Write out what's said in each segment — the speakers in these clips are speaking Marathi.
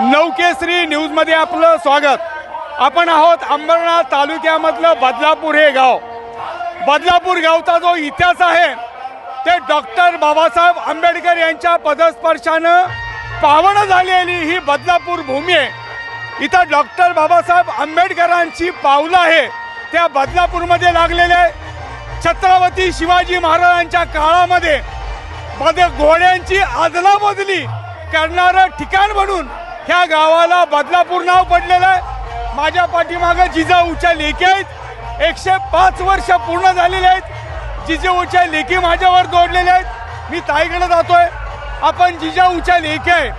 नवकेसरी न्यूजमध्ये आपलं स्वागत. आपण आहोत अंबरनाथ तालुक्यामधलं बदलापूर हे गाव. बदलापूर गावचा जो इतिहास आहे ते डॉक्टर बाबासाहेब आंबेडकर यांच्या पदस्पर्शानं पावन झालेली ही बदलापूर भूमी आहे. इथं डॉक्टर बाबासाहेब आंबेडकरांची पावलं आहे. त्या बदलापूरमध्ये लागलेल्या छत्रपती शिवाजी महाराजांच्या काळामध्ये मध्ये घोड्यांची आदलाबदली करणारं ठिकाण म्हणून ह्या गावाला बदलापूर नाव पडलेलं आहे. माझ्या पाठीमागं जिजाऊच्या लेखी आहेत. एकशे पाच वर्ष पूर्ण झालेले आहेत. जिजाऊच्या लेखी माझ्यावर जोडलेल्या आहेत. मी ताईकडे जातोय. आपण जिजाऊच्या लेखी आहे.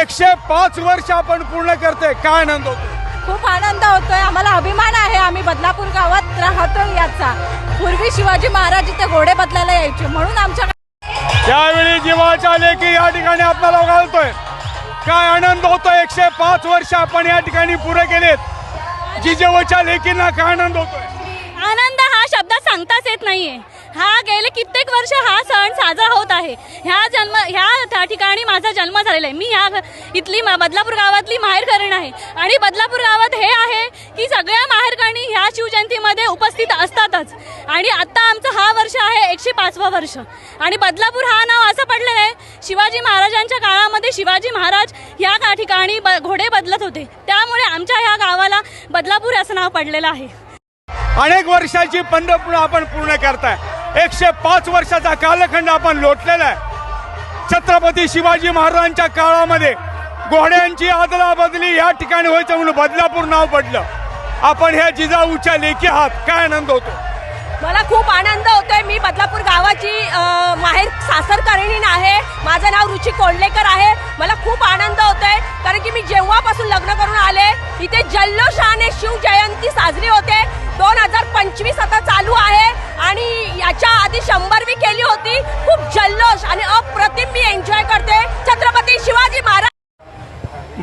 एकशे पाच वर्ष आपण पूर्ण करतोय. काय आनंद होतो खूप आनंद होतोय. आम्हाला अभिमान आहे आम्ही बदलापूर गावात राहतो याचा. पूर्वी शिवाजी महाराज इथे घोडे बदलायला यायचे. म्हणून आमच्या त्यावेळी जीवाच्या लेखी या ठिकाणी आपल्याला घालतोय काय आनंद होतो एकशे पाच वर्ष आपण या ठिकाणी पुरे केलेत जिजेवच्या लेकींना काय आनंद होतोय? आनंद हा शब्द सांगताच येत नाहीये. हा गेले कित्येक वर्ष हा सण साजरा होत आहे. ह्या जन्म ह्या त्या ठिकाणी माझा जन्म झालेला आहे. मी ह्या इथली बदलापूर गावातली माहेरकरण आहे. आणि बदलापूर गावात हे आहे की सगळ्या माहेरकरणी ह्या शिवजयंतीमध्ये उपस्थित असतातच. आणि आता आमचं हा वर्ष आहे एकशे पाचवा वर्ष. आणि बदलापूर हा नाव असं पडलेलं आहे शिवाजी महाराजांच्या काळामध्ये शिवाजी महाराज ह्या का ठिकाणी ब घोडे बदलत होते. त्यामुळे आमच्या ह्या गावाला बदलापूर असं नाव पडलेलं आहे. अनेक वर्षाची पंढरपूर आपण पूर्ण करताय. एकशे पाच वर्षाचा कालखंड आपण लोटलेला आहे. छत्रपती शिवाजी महाराजांच्या काळामध्ये घोड्यांची अदला बदली या ठिकाणी व्हायचं म्हणून बदलापूर नाव पडलं. आपण ह्या जिजाऊच्या लेखी आहात. काय आनंद होतो? मला खूप आनंद होतोय. मी बदलापूर गावाची माहेर सासरकरणीन आहे. माझं नाव रुची कोंडलेकर आहे. मला खूप आनंद होतोय. कारण की मी जेव्हापासून लग्न करून आले इथे जल्लोषाने शिवजयंती साजरी होते. दोन हजार पंचवीस आता चालू आहे. आणि याच्या आधी शंभरवी केली होती.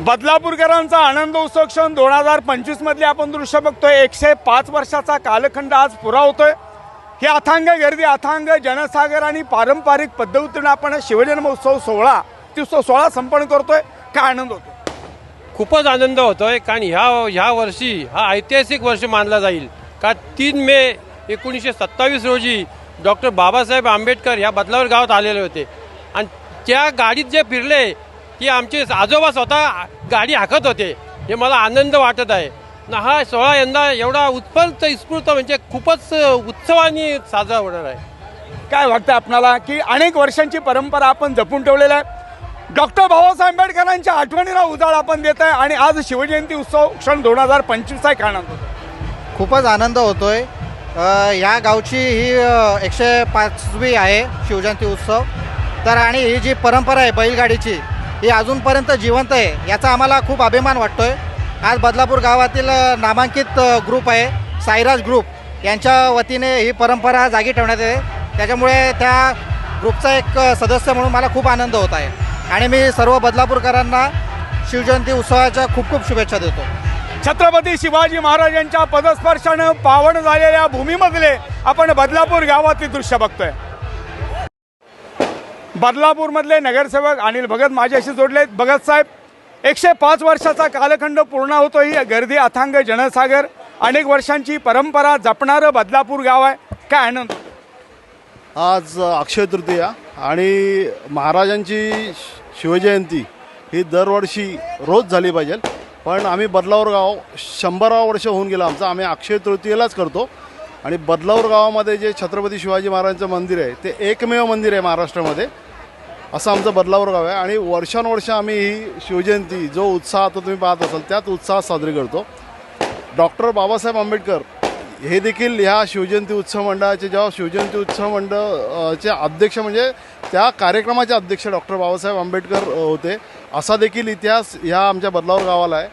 बदलापूरकरांचा आनंद उत्सव क्षण दोन हजार पंचवीसमधले आपण दृश्य बघतोय. एकशे पाच वर्षाचा कालखंड आज पुरा होतोय. हे अथांग गर्दी अथांग जनसागर आणि पारंपरिक पद्धतीने आपण शिवजन्मोत्सव सोहळा उत्सव सोहळा संपन्न करतोय. काय आनंद होतो खूपच आनंद होतोय कारण ह्या ह्या वर्षी हा ऐतिहासिक वर्ष मानला जाईल. का तीन मे एकोणीसशे सत्तावीस रोजी डॉक्टर बाबासाहेब आंबेडकर ह्या बदलावर गावात आलेले होते. आणि त्या गाडीत जे फिरले की आमचे आजोबा स्वतः गाडी हाकत होते. हे मला आनंद वाटत आहे. न हा सोहळा यंदा एवढा उत्स्फूर्त स्फूर्त म्हणजे खूपच उत्सवाने साजरा होणार आहे. काय वाटतं आपणाला की अनेक वर्षांची परंपरा आपण जपून ठेवलेला आहे? डॉक्टर बाबासाहेब आंबेडकरांच्या आठवणीला उजाळ आपण देत आहे आणि आज शिवजयंती उत्सव क्षण दोन हजार पंचवीस आहे काय आनंद होतो खूपच आनंद होतोय. या गावची ही एकशे पाचवी आहे शिवजयंती उत्सव. तर आणि ही जी परंपरा आहे बैलगाडीची हे अजूनपर्यंत जिवंत आहे याचा आम्हाला खूप अभिमान वाटतो आहे आज बदलापूर गावातील नामांकित ग्रुप आहे साईराज ग्रुप यांच्या वतीने ही परंपरा जागी ठेवण्यात येते. त्याच्यामुळे त्या ग्रुपचा एक सदस्य म्हणून मला खूप आनंद होत आहे. आणि मी सर्व बदलापूरकरांना शिवजयंती उत्सवाच्या खूप खूप शुभेच्छा देतो. छत्रपती शिवाजी महाराजांच्या पदस्पर्शानं पावन झालेल्या भूमीमधले आपण बदलापूर गावातील दृश्य बघतोय. बदलापूरमधले नगरसेवक अनिल भगत माझ्याशी जोडले भगत साहेब एकशे पाच वर्षाचा कालखंड पूर्ण होतो ही गर्दी अथांग जनसागर. अनेक वर्षांची परंपरा जपणारं बदलापूर गाव आहे. काय आनंद? आज अक्षय तृतीया आणि महाराजांची शिवजयंती ही दरवर्षी रोज झाली पाहिजे. पण आम्ही बदलावर गाव शंभरावं वर्ष होऊन गेलं आमचं. आम्ही अक्षय तृतीयेलाच करतो. आणि बदलावर गावामध्ये जे छत्रपती शिवाजी महाराजांचं मंदिर आहे ते एकमेव मंदिर आहे महाराष्ट्रामध्ये. असं आमचं बदलावर गाव आहे. आणि वर्षानुवर्ष आम्ही ही शिवजयंती जो उत्साह आता तुम्ही पाहत असाल त्याच उत्साहात साजरी करतो. डॉक्टर बाबासाहेब आंबेडकर हे देखील ह्या शिवजयंती उत्सव मंडळाचे जेव्हा शिवजयंती उत्सव मंडळाचे अध्यक्ष म्हणजे त्या कार्यक्रमाचे अध्यक्ष डॉक्टर बाबासाहेब आंबेडकर होते. असा देखील इतिहास ह्या आमच्या बदलावर गावाला आहे.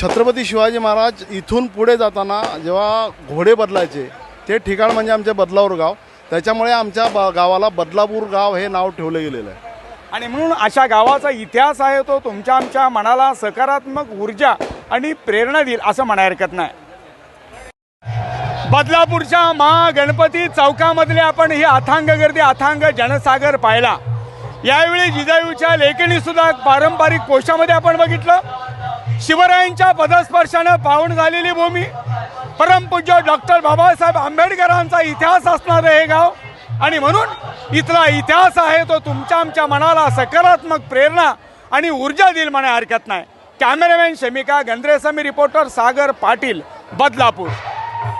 छत्रपती शिवाजी महाराज इथून पुढे जाताना जेव्हा घोडे बदलायचे ते ठिकाण म्हणजे आमच्या बदलावर गाव. त्याच्यामुळे आमच्या ब गावाला बदलापूर गाव हे नाव ठेवलं गेलेलं आहे. आणि म्हणून अशा गावाचा इतिहास आहे तो तुमच्या आमच्या मनाला सकारात्मक ऊर्जा आणि प्रेरणा देईल असं म्हणाय हरकत नाही. बदलापूरच्या महागणपती चौकामधले आपण ही अथांग गर्दी अथांग जनसागर पाहिला. यावेळी जिजायूच्या लेखणी सुद्धा पारंपरिक कोशामध्ये आपण बघितलं. शिवरायांच्या पदस्पर्शानं पाहून झालेली भूमी. परमपूज्य डॉक्टर बाबासाहेब आंबेडकरांचा इतिहास असणारं हे गाव. आणि म्हणून इथला इतिहास आहे तो तुमच्या आमच्या मनाला सकारात्मक प्रेरणा आणि ऊर्जा देईल म्हणा हरकत नाही. कॅमेरामॅन शमिका गंद्रेसमी रिपोर्टर सागर पाटील बदलापूर.